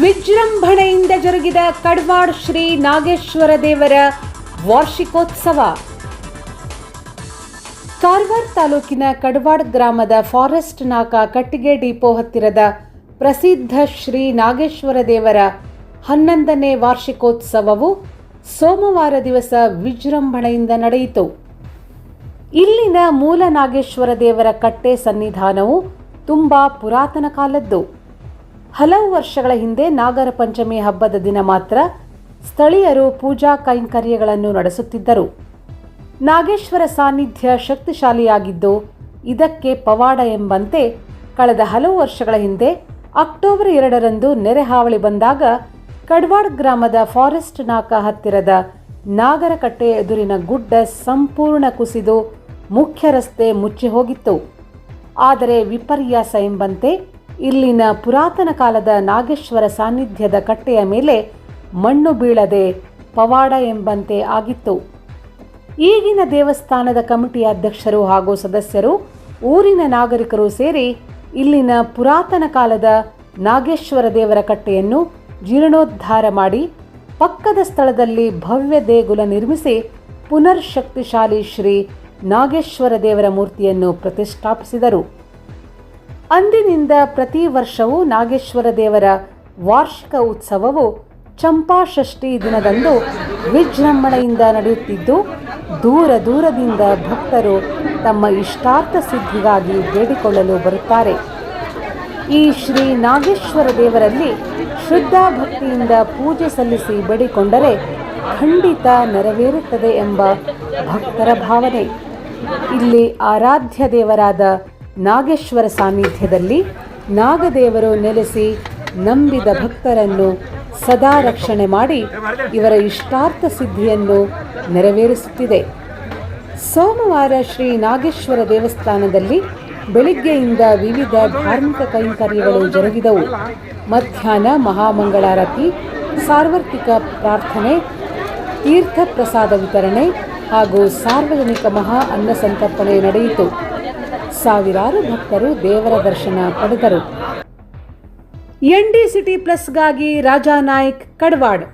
ವಿಜೃಂಭಣೆಯಿಂದ ಜರುಗಿದ ಕಡ್ವಾಡ್ ಶ್ರೀ ನಾಗೇಶ್ವರ ದೇವರ ವಾರ್ಷಿಕೋತ್ಸವ. ಕಾರವಾರ ತಾಲೂಕಿನ ಕಡ್ವಾಡ್ ಗ್ರಾಮದ ಫಾರೆಸ್ಟ್ ನಾಕ ಕಟ್ಟಿಗೆ ಡಿಪೋ ಹತ್ತಿರದ ಪ್ರಸಿದ್ಧ ಶ್ರೀ ನಾಗೇಶ್ವರ ದೇವರ ಹನ್ನೊಂದನೇ ವಾರ್ಷಿಕೋತ್ಸವವು ಸೋಮವಾರ ದಿವಸ ವಿಜೃಂಭಣೆಯಿಂದ ನಡೆಯಿತು. ಇಲ್ಲಿನ ಮೂಲ ನಾಗೇಶ್ವರ ದೇವರ ಕಟ್ಟೆ ಸನ್ನಿಧಾನವು ತುಂಬಾ ಪುರಾತನ ಕಾಲದ್ದು. ಹಲವು ವರ್ಷಗಳ ಹಿಂದೆ ನಾಗರ ಪಂಚಮಿ ಹಬ್ಬದ ದಿನ ಮಾತ್ರ ಸ್ಥಳೀಯರು ಪೂಜಾ ಕೈಂಕರ್ಯಗಳನ್ನು ನಡೆಸುತ್ತಿದ್ದರು. ನಾಗೇಶ್ವರ ಸಾನ್ನಿಧ್ಯ ಶಕ್ತಿಶಾಲಿಯಾಗಿದ್ದು, ಇದಕ್ಕೆ ಪವಾಡ ಎಂಬಂತೆ ಕಳೆದ ಹಲವು ವರ್ಷಗಳ ಹಿಂದೆ ಅಕ್ಟೋಬರ್ ಎರಡರಂದು ನೆರೆ ಹಾವಳಿ ಬಂದಾಗ ಕಡ್ವಾಡ್ ಗ್ರಾಮದ ಫಾರೆಸ್ಟ್ ನಾಕ ಹತ್ತಿರದ ನಾಗರಕಟ್ಟೆ ಎದುರಿನ ಗುಡ್ಡ ಸಂಪೂರ್ಣ ಕುಸಿದು ಮುಖ್ಯ ರಸ್ತೆ ಮುಚ್ಚಿ ಹೋಗಿತ್ತು. ಆದರೆ ವಿಪರ್ಯಾಸ ಎಂಬಂತೆ ಇಲ್ಲಿನ ಪುರಾತನ ಕಾಲದ ನಾಗೇಶ್ವರ ಸಾನ್ನಿಧ್ಯದ ಕಟ್ಟೆಯ ಮೇಲೆ ಮಣ್ಣು ಬೀಳದೆ ಪವಾಡ ಎಂಬಂತೆ ಆಗಿತ್ತು. ಈಗಿನ ದೇವಸ್ಥಾನದ ಕಮಿಟಿ ಅಧ್ಯಕ್ಷರು ಹಾಗೂ ಸದಸ್ಯರು, ಊರಿನ ನಾಗರಿಕರು ಸೇರಿ ಇಲ್ಲಿನ ಪುರಾತನ ಕಾಲದ ನಾಗೇಶ್ವರ ದೇವರ ಕಟ್ಟೆಯನ್ನು ಜೀರ್ಣೋದ್ಧಾರ ಮಾಡಿ ಪಕ್ಕದ ಸ್ಥಳದಲ್ಲಿ ಭವ್ಯ ದೇಗುಲ ನಿರ್ಮಿಸಿ ಪುನರ್ ಶಕ್ತಿಶಾಲಿ ಶ್ರೀ ನಾಗೇಶ್ವರ ದೇವರ ಮೂರ್ತಿಯನ್ನು ಪ್ರತಿಷ್ಠಾಪಿಸಿದರು. ಅಂದಿನಿಂದ ಪ್ರತಿ ವರ್ಷವೂ ನಾಗೇಶ್ವರ ದೇವರ ವಾರ್ಷಿಕ ಉತ್ಸವವು ಚಂಪಾಷಷ್ಠಿ ದಿನದಂದು ವಿಜೃಂಭಣೆಯಿಂದ ನಡೆಯುತ್ತಿದ್ದು, ದೂರ ದೂರದಿಂದ ಭಕ್ತರು ತಮ್ಮ ಇಷ್ಟಾರ್ಥ ಸಿದ್ಧಿಗಾಗಿ ಬೇಡಿಕೊಳ್ಳಲು ಬರುತ್ತಾರೆ. ಈ ಶ್ರೀ ನಾಗೇಶ್ವರ ದೇವರಲ್ಲಿ ಶುದ್ಧ ಭಕ್ತಿಯಿಂದ ಪೂಜೆ ಸಲ್ಲಿಸಿ ಬೇಡಿಕೊಂಡರೆ ಖಂಡಿತ ನೆರವೇರುತ್ತದೆ ಎಂಬ ಭಕ್ತರ ಭಾವನೆ. ಇಲ್ಲಿ ಆರಾಧ್ಯ ದೇವರಾದ ನಾಗೇಶ್ವರ ಸಾನ್ನಿಧ್ಯದಲ್ಲಿ ನಾಗದೇವರು ನೆಲೆಸಿ ನಂಬಿದ ಭಕ್ತರನ್ನು ಸದಾ ರಕ್ಷಣೆ ಮಾಡಿ ಇವರ ಇಷ್ಟಾರ್ಥ ಸಿದ್ಧಿಯನ್ನು ನೆರವೇರಿಸುತ್ತಿದೆ. ಸೋಮವಾರ ಶ್ರೀ ನಾಗೇಶ್ವರ ದೇವಸ್ಥಾನದಲ್ಲಿ ಬೆಳಿಗ್ಗೆಯಿಂದ ವಿವಿಧ ಧಾರ್ಮಿಕ ಕೈಂಕರ್ಯಗಳು ಜರುಗಿದವು. ಮಧ್ಯಾಹ್ನ ಮಹಾಮಂಗಳಾರತಿ, ಸಾರ್ವತ್ರಿಕ ಪ್ರಾರ್ಥನೆ, ತೀರ್ಥ ಪ್ರಸಾದ ವಿತರಣೆ ಹಾಗೂ ಸಾರ್ವಜನಿಕ ಮಹಾ ಅನ್ನ ಸಂತರ್ಪಣೆ ನಡೆಯಿತು. ಸಾವಿರಾರು ಭಕ್ತರು ದೇವರ ದರ್ಶನ ಪಡೆದರು. ಎನ್ ಡಿ ಸಿಟಿ ಪ್ಲಸ್ಗಾಗಿ ರಾಜಾ ನಾಯ್ಕ್ ಕಡವಾಡ್